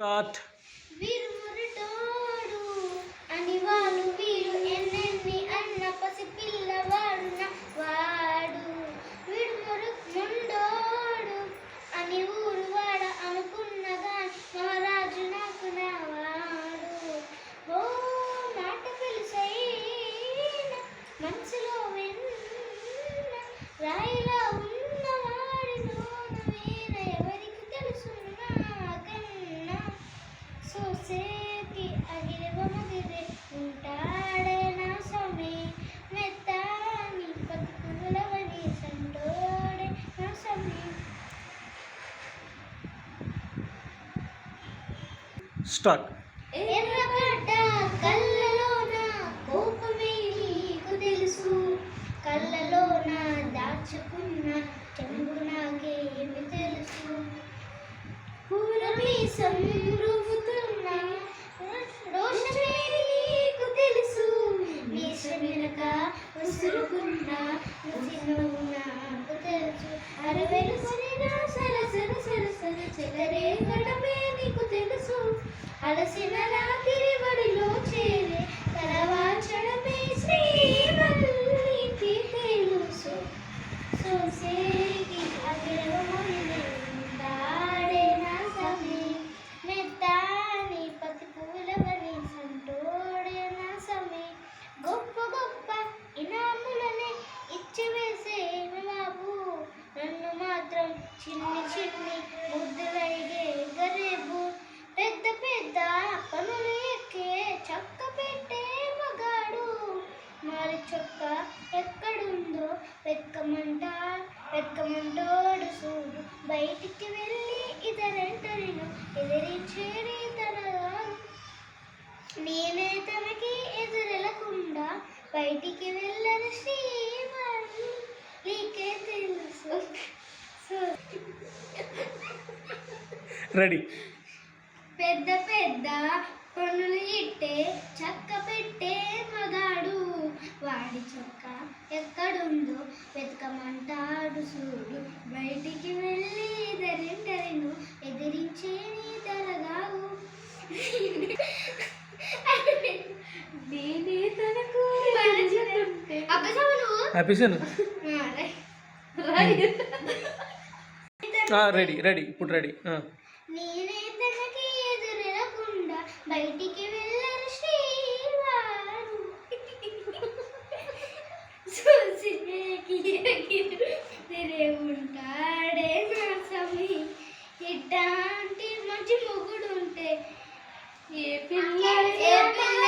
Start. వీరు మురటోడు అని వాళ్ళు వీరు ఎన్నెన్ని అన్న పసి పిల్లవాడు వాడు. వీడు మురు ముండోడు అని ఊరు వాడ అనుకున్నగా మహారాజు నాకు నా వాడు. ఓ మాట పిలిసైన మనసులో విన్న రాయిలా ఉన్నవాడిలోన వీర ఎవరికి తెలుసు నాకన్నా సోసేకి అగిరవమగిరే ఉంటాడే నా స్వామి. మెత్తాని బతుకులవని సంటోడే నా స్వామి. స్టార్ట్. ఎర్రగడ్డ కళ్ళలోన కోపమే నీకు తెలుసు. కళ్ళలోన దాచుకున్న చెంగు నాకేమి తెలుసు? పూల మీసం వెనక ఉసురుకున్నా నువ్వు నాకు తెలుసు చిన్ని చిన్ని ముద్దులడిగే గరేబు పెద్ద పెద్ద పనులు ఎక్కే చక్క పెట్టే మగాడు. మరి చొక్క ఎక్కడుందో వెక్కమంట వెక్కమంటాడు చూడు బయటికి వెళ్ళి ఇతరంటరిను ఎదిరించేది తనగాను నేనే తనకి ఎదురెలకుండా బయటికి వెళ్ళను శ్రీ నీకే తెలుసు రెడీ. పెద్ద పెద్ద పనులు ఇట్టే చక్క పెట్టే మగాడు. వాడి చొక్క ఎక్కడుందో వెతకమంటాడు చూడు బయటికి వెళ్ళి దరింటరిను ఎదిరించే నీ నేనే తనకు రెడీ రెడీ ఇప్పుడు రెడీ. బయటికి వెళ్ళరు శ్రీవారు చూసికి తిరే ఉంటాడే నా సమీ ఇట్లాంటి మంచి మొగుడు ఉంటే ఏ పిల్ల ఏ పిల్లైనా